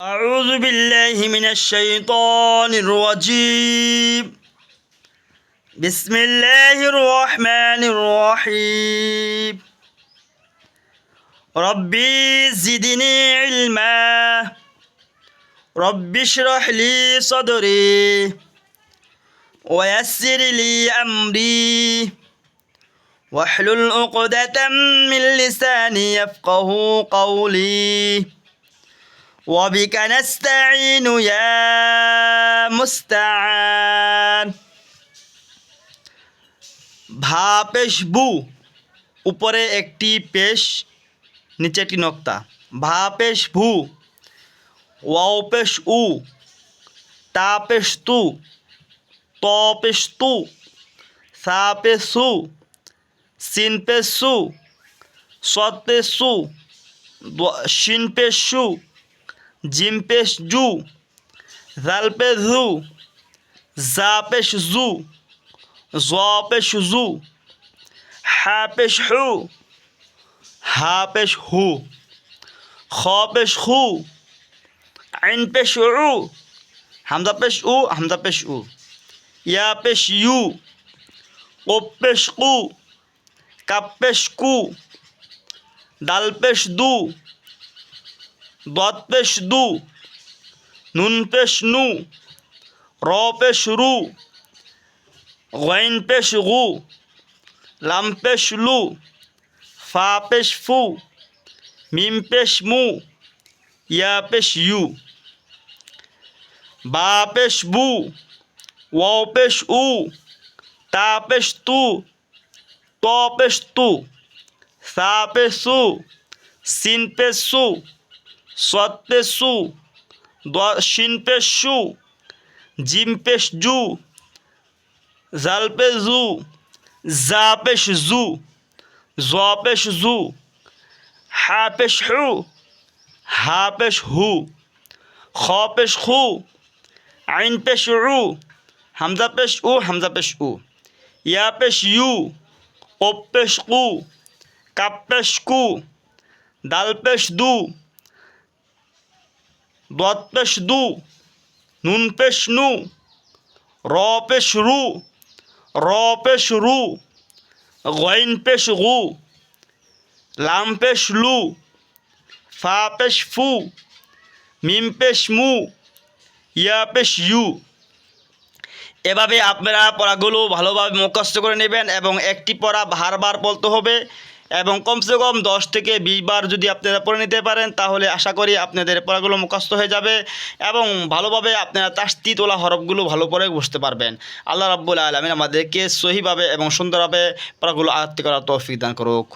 أعوذ بالله من الشيطان الرجيم. بسم الله الرحمن الرحيم. ربي زدني علما. رب اشرح لي صدري. ويسر لي أمري. واحلل عقدة من لساني يفقه قولي. وبك نستعين يا مستعان ভা পেশ বু উপরে একটি পেশ নিচে একটি নক্তা ভা পেশ ভু ওয়াও পেশ উ তা পেশ তু ত পেশ তু সা পেশ সু সিন পেশ সু সৎ পেশ সু দ- শিন পেশ সু জিম পেশ জু জাল পেশ জু জা পেশ জু জ পেশ জু হা পেশ হু হা পেশ হু খ পেশ হু আইন পেশ উ হামজা পেশ উ হামজা পেশ উ ইয়া পেশ ইউ কোপ কু কাপ পেশ কু দাল পেশ দু দত পেশ দু নুন পেশ নু র পেশ রু গইন পেশ গু লাম পেশ লু ফা পেশ ফু মিম পেশ মু ইয়া পেশ ইউ বা পেশ বু ওয়াও পেশ উ তা পেশ তু ত পেশ তু সা পেশ সু সিন পেশ সু পেশ সু পেশ সু জিম পেশ জু জাল পেশ জু জা পেশ জু জ পেশ জু হা পেশ হু হা পেশ হু খ পেশ খু আইন পেশ উ হামজা পেশ উ হামজা পেশ উ ইয়া পেশ ইউ কোপ পেশ কু কাপ পেশ কু দাল পেশ দু দত দু নুন পেশ নু র রু র রু গইন গু লাম পেশ লু ফা পেশ ফু মিম পেশ মু ইয়া পেশ ইউ এভাবে আপনারা পড়াগুলো ভালোভাবে মুখস্থ করে নেবেন এবং একটি পড়া বারবার বলতে হবে। এবং কমসে কম দশ থেকে বিশ বার যদি আপনারা পড়ে নিতে পারেন, তাহলে আশা করি আপনাদের পড়াগুলো মুখস্থ হয়ে যাবে এবং ভালোভাবে আপনারা তাস্তি তোলা হরফগুলো ভালো করে বুঝতে পারবেন। আল্লাহ রাব্বুল আলমিন আমাদেরকে সহিভাবে এবং সুন্দরভাবে পড়াগুলো আয়ত্ত করার তৌফিক দান করুক।